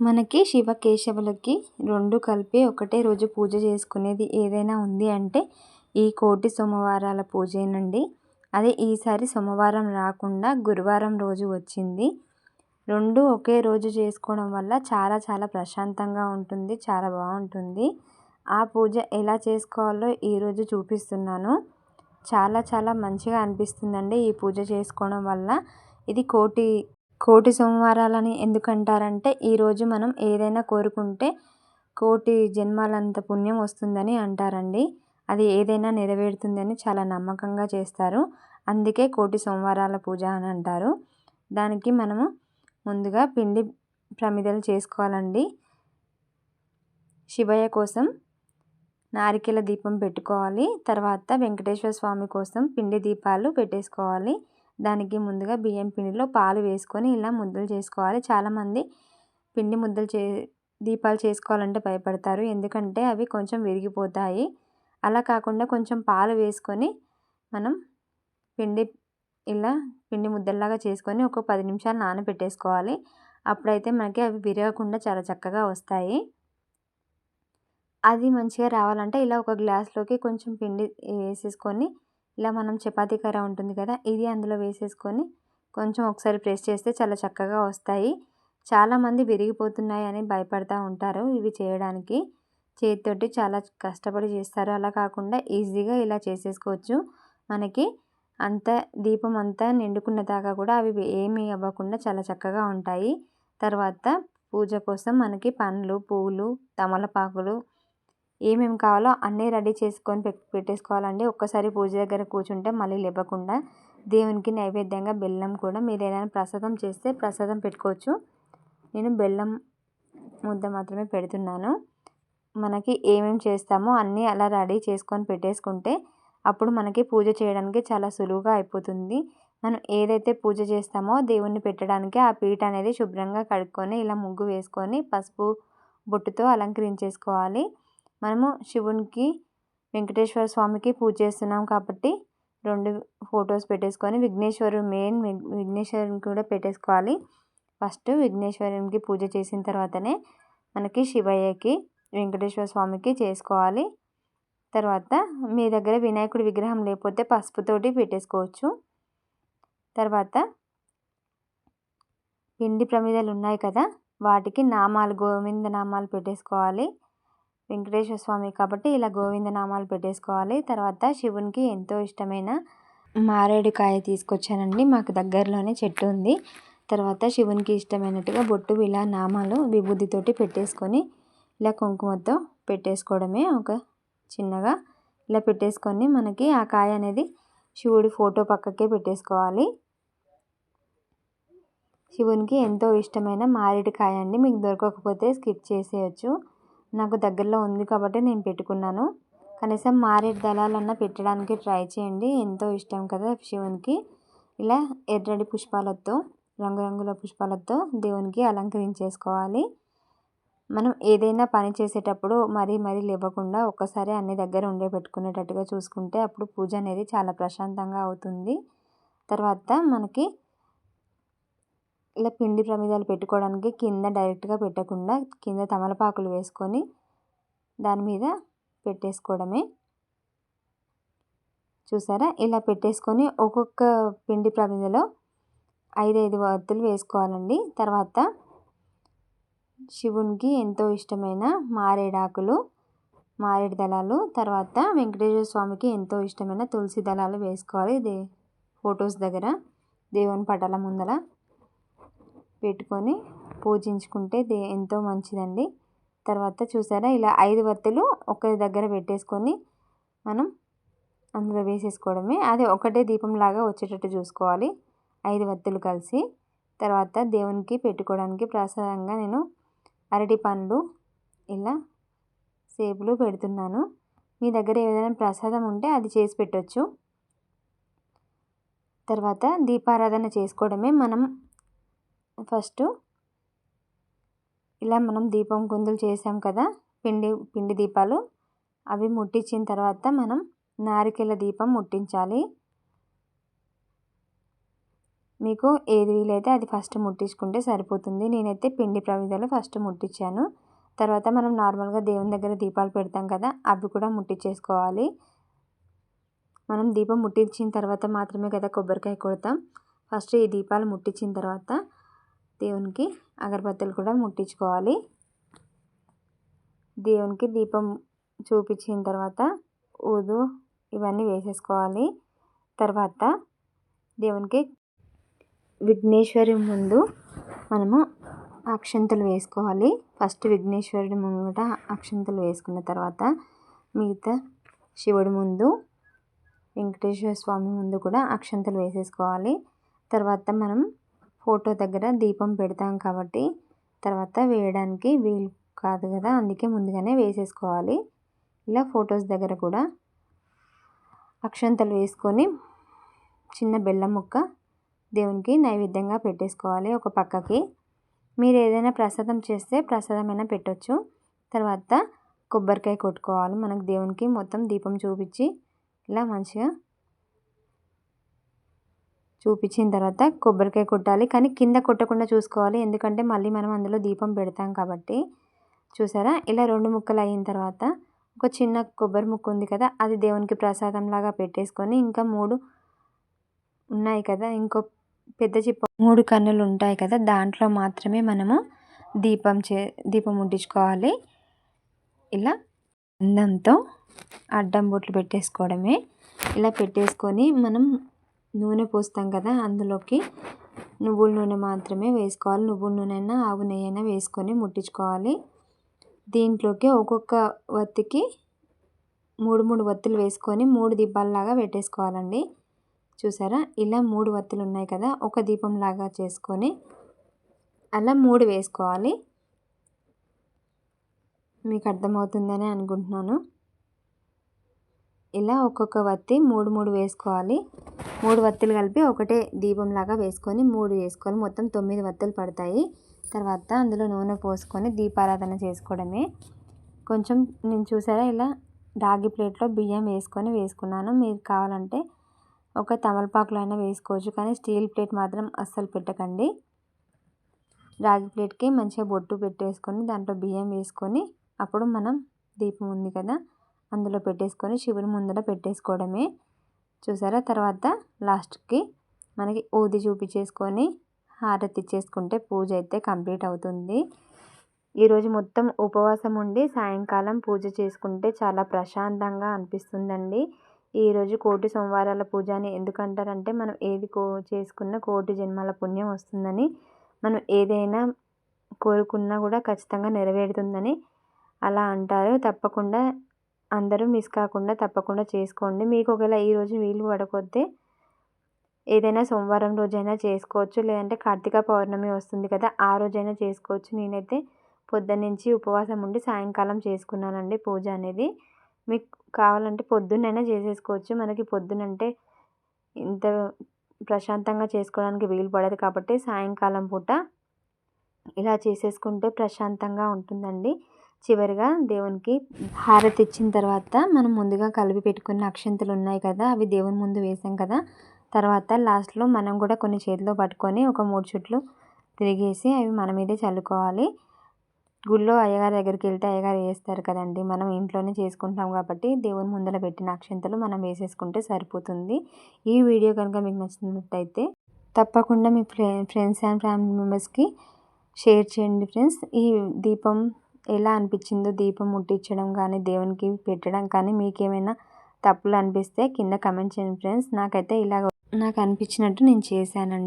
మనకి శివకేశవులకి రెండు కలిపి ఒకటే రోజు పూజ చేసుకునేది ఏదైనా ఉంది అంటే ఈ కోటి సోమవారాల పూజేనండి. అదే ఈసారి సోమవారం రాకుండా గురువారం రోజు వచ్చింది. రెండు ఒకే రోజు చేసుకోవడం వల్ల చాలా చాలా ప్రశాంతంగా ఉంటుంది చాలా బాగుంటుంది. ఆ పూజ ఎలా చేసుకోవాలో ఈరోజు చూపిస్తున్నాను. చాలా చాలా మంచిగా అనిపిస్తుందండి ఈ పూజ చేసుకోవడం వల్ల. ఇది కోటి కోటి సోమవారాలని ఎందుకంటారంటే ఈరోజు మనం ఏదైనా కోరుకుంటే కోటి జన్మాలంత పుణ్యం వస్తుందని అంటారండి. అది ఏదైనా నెరవేరుతుందని చాలా నమ్మకంగా చేస్తారు. అందుకే కోటి సోమవారాల పూజ అని అంటారు. దానికి మనము ముందుగా పిండి ప్రమిదలు చేసుకోవాలండి. శివయ్య కోసం నారికెల దీపం పెట్టుకోవాలి. తర్వాత వెంకటేశ్వర స్వామి కోసం పిండి దీపాలు పెట్టేసుకోవాలి. దానికి ముందుగా బియ్యం పిండిలో పాలు వేసుకొని ఇలా ముద్దలు చేసుకోవాలి. చాలామంది పిండి ముద్దలు చే దీపాలు చేసుకోవాలంటే భయపడతారు. ఎందుకంటే అవి కొంచెం విరిగిపోతాయి. అలా కాకుండా కొంచెం పాలు వేసుకొని మనం పిండి ఇలా పిండి ముద్దల్లాగా చేసుకొని ఒక పది నిమిషాలు నానబెట్టేసుకోవాలి. అప్పుడైతే మనకి అవి విరగకుండా చాలా చక్కగా వస్తాయి. అది మంచిగా రావాలంటే ఇలా ఒక గ్లాస్లోకి కొంచెం పిండి వేసేసుకొని ఇలా మనం చపాతీ కర్ర ఉంటుంది కదా ఇది అందులో వేసేసుకొని కొంచెం ఒకసారి ప్రెస్ చేస్తే చాలా చక్కగా వస్తాయి. చాలామంది విరిగిపోతున్నాయి అని భయపడుతూ ఉంటారు ఇవి చేయడానికి. చేతితోటి చాలా కష్టపడి చేస్తారు. అలా కాకుండా ఈజీగా ఇలా చేసేసుకోవచ్చు. మనకి అంత దీపం అంతా నిండుకున్న దాకా కూడా అవి ఏమీ అవ్వకుండా చాలా చక్కగా ఉంటాయి. తర్వాత పూజ కోసం మనకి పండ్లు పూలు తమలపాకులు ఏమేమి కావాలో అన్నీ రెడీ చేసుకొని పెట్టేసుకోవాలండి. ఒక్కసారి పూజ దగ్గర కూర్చుంటే మళ్ళీ లేవకుండా దేవునికి నైవేద్యంగా బెల్లం కూడా మీరు ఏదైనా ప్రసాదం చేస్తే ప్రసాదం పెట్టుకోవచ్చు. నేను బెల్లం ముద్ద మాత్రమే పెడుతున్నాను. మనకి ఏమేమి చేస్తామో అన్నీ అలా రెడీ చేసుకొని పెట్టేసుకుంటే అప్పుడు మనకి పూజ చేయడానికి చాలా సులువుగా అయిపోతుంది. మనం ఏదైతే పూజ చేస్తామో దేవుణ్ణి పెట్టడానికి ఆ పీట అనేది శుభ్రంగా కడుక్కొని ఇలా ముగ్గు వేసుకొని పసుపు బొట్టుతో అలంకరించేసుకోవాలి. మనము శివునికి వెంకటేశ్వర స్వామికి పూజ చేస్తున్నాం కాబట్టి రెండు ఫొటోస్ పెట్టేసుకొని విఘ్నేశ్వరు మెయిన్ విఘ్నేశ్వరుని కూడా పెట్టేసుకోవాలి. ఫస్ట్ విఘ్నేశ్వరునికి పూజ చేసిన తర్వాతనే మనకి శివయ్యకి వెంకటేశ్వర స్వామికి చేసుకోవాలి. తర్వాత మీ దగ్గర వినాయకుడి విగ్రహం లేకపోతే పసుపుతోటి పెట్టేసుకోవచ్చు. తర్వాత పిండి ప్రమిదలు ఉన్నాయి కదా వాటికి నామాలు గోవింద నామాలు పెట్టేసుకోవాలి. వెంకటేశ్వర స్వామి కాబట్టి ఇలా గోవింద నామాలు పెట్టేసుకోవాలి. తర్వాత శివునికి ఎంతో ఇష్టమైన మారేడుకాయ తీసుకొచ్చానండి. మాకు దగ్గరలోనే చెట్టు ఉంది. తర్వాత శివునికి ఇష్టమైనట్టుగా బొట్టు ఇలా నామాలు విభూతితోటి పెట్టేసుకొని ఇలా కుంకుమతో పెట్టేసుకోవడమే ఒక చిన్నగా ఇలా పెట్టేసుకొని మనకి ఆ కాయ అనేది శివుడి ఫోటో పక్కకే పెట్టేసుకోవాలి. శివునికి ఎంతో ఇష్టమైన మారేడుకాయ అండి. మీకు దొరకకపోతే స్కిప్ చేసేయచ్చు. నాకు దగ్గరలో ఉంది కాబట్టి నేను పెట్టుకున్నాను. కనీసం మారేడు దళాలన్నా పెట్టడానికి ట్రై చేయండి. ఎంతో ఇష్టం కదా శివునికి. ఇలా ఎర్రటి పుష్పాలతో రంగురంగుల పుష్పాలతో దేవునికి అలంకరించేసుకోవాలి. మనం ఏదైనా పని చేసేటప్పుడు మరీ మరీ లేవకుండా ఒక్కసారి అన్ని దగ్గర ఉండే పెట్టుకునేటట్టుగా చూసుకుంటే అప్పుడు పూజ అనేది చాలా ప్రశాంతంగా అవుతుంది. తర్వాత మనకి ఇలా పిండి ప్రమిదాలు పెట్టుకోవడానికి కింద డైరెక్ట్గా పెట్టకుండా కింద తమలపాకులు వేసుకొని దాని మీద పెట్టేసుకోవడమే. చూసారా? ఇలా పెట్టేసుకొని ఒక్కొక్క పిండి ప్రమిదలో ఐదు ఐదు వత్తులు వేసుకోవాలండి. తర్వాత శివునికి ఎంతో ఇష్టమైన మారేడాకులు మారేడు దళాలు తర్వాత వెంకటేశ్వర స్వామికి ఎంతో ఇష్టమైన తులసి దళాలు వేసుకోవాలి. దే ఫొటోస్ దగ్గర దేవుని పటాల ముందర పెట్టుకొని పూజించుకుంటే దే ఎంతో మంచిదండి. తర్వాత చూసారా ఇలా ఐదు వత్తులు ఒక దగ్గర పెట్టేసుకొని మనం అందులో వేసేసుకోవడమే. అది ఒకటే దీపంలాగా వచ్చేటట్టు చూసుకోవాలి. ఐదు వత్తులు కలిసి తర్వాత దేవునికి పెట్టుకోవడానికి ప్రసాదంగా నేను అరటి పండ్లు ఇలా సేపులు పెడుతున్నాను. మీ దగ్గర ఏదైనా ప్రసాదం ఉంటే అది చేసి పెట్టవచ్చు తర్వాత దీపారాధన చేసుకోవడమే మనం ఫస్ట్ ఇలా మనం దీపం కుందులు చేసాం కదా పిండి పిండి దీపాలు. అవి ముట్టించిన తర్వాత మనం నారికెల దీపం ముట్టించాలి. మీకు ఏది వీలైతే అది ఫస్ట్ ముట్టించుకుంటే సరిపోతుంది. నేనైతే పిండి ప్రవిధలు ఫస్ట్ ముట్టించాను. తర్వాత మనం నార్మల్గా దేవుని దగ్గర దీపాలు పెడతాం కదా అవి కూడా ముట్టించేసుకోవాలి. మనం దీపం ముట్టించిన తర్వాత మాత్రమే కదా కొబ్బరికాయ కొడతాం. ఫస్ట్ ఈ దీపాలు ముట్టించిన తర్వాత దేవునికి అగరబత్తులు కూడా ముట్టించుకోవాలి. దేవునికి దీపం చూపించిన తర్వాత ఊదు ఇవన్నీ వేసేసుకోవాలి. తర్వాత దేవునికి విఘ్నేశ్వరి ముందు మనము అక్షంతలు వేసుకోవాలి. ఫస్ట్ విఘ్నేశ్వరుడి ముంగట అక్షంతలు వేసుకున్న తర్వాత మిగతా శివుడి ముందు వెంకటేశ్వర స్వామి ముందు కూడా అక్షంతలు వేసేసుకోవాలి. తర్వాత మనం ఫోటో దగ్గర దీపం పెడతాం కాబట్టి తర్వాత వేయడానికి వీలు కాదు కదా అందుకే ముందుగానే వేసేసుకోవాలి. ఇలా ఫొటోస్ దగ్గర కూడా అక్షంతలు వేసుకొని చిన్న బెల్లం ముక్క దేవునికి నైవేద్యంగా పెట్టేసుకోవాలి ఒక పక్కకి. మీరు ఏదైనా ప్రసాదం చేస్తే ప్రసాదమైనా పెట్టొచ్చు. తర్వాత కొబ్బరికాయ కొట్టుకోవాలి. మనకు దేవునికి మొత్తం దీపం చూపించి ఇలా మంచిగా చూపించిన తర్వాత కొబ్బరికాయ కొట్టాలి. కానీ కింద కొట్టకుండా చూసుకోవాలి. ఎందుకంటే మళ్ళీ మనం అందులో దీపం పెడతాం కాబట్టి. చూసారా? ఇలా రెండు ముక్కలు అయిన తర్వాత ఒక చిన్న కొబ్బరి ముక్క ఉంది కదా అది దేవునికి ప్రసాదం లాగా పెట్టేసుకొని ఇంకా మూడు ఉన్నాయి కదా ఇంకో పెద్ద చిప్ప మూడు కన్నులు ఉంటాయి కదా దాంట్లో మాత్రమే మనము దీపం చే దీపం ముట్టించుకోవాలి. ఇలా అందంతో అడ్డం బొట్లు పెట్టేసుకోవడమే. ఇలా పెట్టేసుకొని మనం నూనె పోస్తాం కదా అందులోకి. నువ్వుల నూనె మాత్రమే వేసుకోవాలి. నువ్వుల నూనె అయినా ఆవు నెయ్యి అయినా వేసుకొని ముట్టించుకోవాలి. దీంట్లోకి ఒక్కొక్క వత్తికి మూడు మూడు వత్తులు వేసుకొని మూడు దీపాలలాగా పెట్టేసుకోవాలండి. చూసారా? ఇలా మూడు వత్తులు ఉన్నాయి కదా ఒక దీపంలాగా చేసుకొని అలా మూడు వేసుకోవాలి. మీకు అర్థమవుతుందని అనుకుంటున్నాను. ఇలా ఒక్కొక్క వత్తి మూడు మూడు వేసుకోవాలి. మూడు వత్తులు కలిపి ఒకటే దీపంలాగా వేసుకొని మూడు వేసుకోవాలి. మొత్తం తొమ్మిది వత్తులు పడతాయి. తర్వాత అందులో నూనె పోసుకొని దీపారాధన చేసుకోవడమే. కొంచెం నేను చూసారా ఇలా రాగి ప్లేట్లో బియ్యం వేసుకొని వేసుకున్నాను. మీరు కావాలంటే ఒక తమలపాకులో అయినా వేసుకోవచ్చు కానీ స్టీల్ ప్లేట్ మాత్రం అస్సలు పెట్టకండి. రాగి ప్లేట్కి మంచిగా బొట్టు పెట్టేసుకొని దాంట్లో బియ్యం వేసుకొని అప్పుడు మనం దీపం ఉంది కదా. అందులో పెట్టేసుకొని శివుని ముందర పెట్టేసుకోవడమే. చూసారా? తర్వాత లాస్ట్కి మనకి ఊది చూపించేసుకొని హారతి ఇచ్చేసుకుంటే పూజ అయితే కంప్లీట్ అవుతుంది. ఈరోజు మొత్తం ఉపవాసం ఉండి సాయంకాలం పూజ చేసుకుంటే చాలా ప్రశాంతంగా అనిపిస్తుందండి. ఈరోజు కోటి సోమవారాల పూజ అని ఎందుకంటారంటే మనం ఏది కో చేసుకున్న కోటి జన్మల పుణ్యం వస్తుందని మనం ఏదైనా కోరుకున్నా కూడా ఖచ్చితంగా నెరవేరుతుందని అలా అంటారు. తప్పకుండా అందరూ మిస్ కాకుండా తప్పకుండా చేసుకోండి. మీకు ఒకవేళ ఈరోజు వీలు పడకపోతే ఏదైనా సోమవారం రోజైనా చేసుకోవచ్చు. లేదంటే కార్తీక పౌర్ణమి వస్తుంది కదా ఆ రోజైనా చేసుకోవచ్చు. నేనైతే పొద్దున్నుంచి ఉపవాసం ఉండి సాయంకాలం చేసుకున్నానండి పూజ అనేది. మీకు కావాలంటే పొద్దున్నైనా చేసేసుకోవచ్చు. మనకి పొద్దునంటే ఇంత ప్రశాంతంగా చేసుకోవడానికి వీలు పడదు కాబట్టి సాయంకాలం పూట ఇలా చేసేసుకుంటే ప్రశాంతంగా ఉంటుందండి. చివరిగా దేవునికి హారతి ఇచ్చిన తర్వాత మనం ముందుగా కలిపి పెట్టుకున్న అక్షంతలు ఉన్నాయి కదా అవి దేవుని ముందు వేసాం కదా. తర్వాత లాస్ట్లో మనం కూడా కొన్ని చేతిలో పట్టుకొని ఒక మూడు చుట్లు తిరిగేసి అవి మన మీదే చల్లుకోవాలి. గుళ్ళో అయ్యగారి దగ్గరికి వెళ్తే అయ్యగారు వేస్తారు కదండి మనం ఇంట్లోనే చేసుకుంటాం కాబట్టి దేవుని ముందర పెట్టిన అక్షంతలు మనం వేసేసుకుంటే సరిపోతుంది. ఈ వీడియో కనుక మీకు నచ్చినట్టయితే తప్పకుండా మీ ఫ్రెండ్స్ అండ్ ఫ్యామిలీ మెంబర్స్కి షేర్ చేయండి ఫ్రెండ్స్. ఈ దీపం ఎలా అనిపించిందో దీపం ముట్టించడం కానీ దేవునికి పెట్టడం కానీ మీకేమైనా తప్పులు అనిపిస్తే కింద కమెంట్ చేయండి ఫ్రెండ్స్. నాకైతే ఇలాగ నాకు అనిపించినట్టు నేను చేశానండి.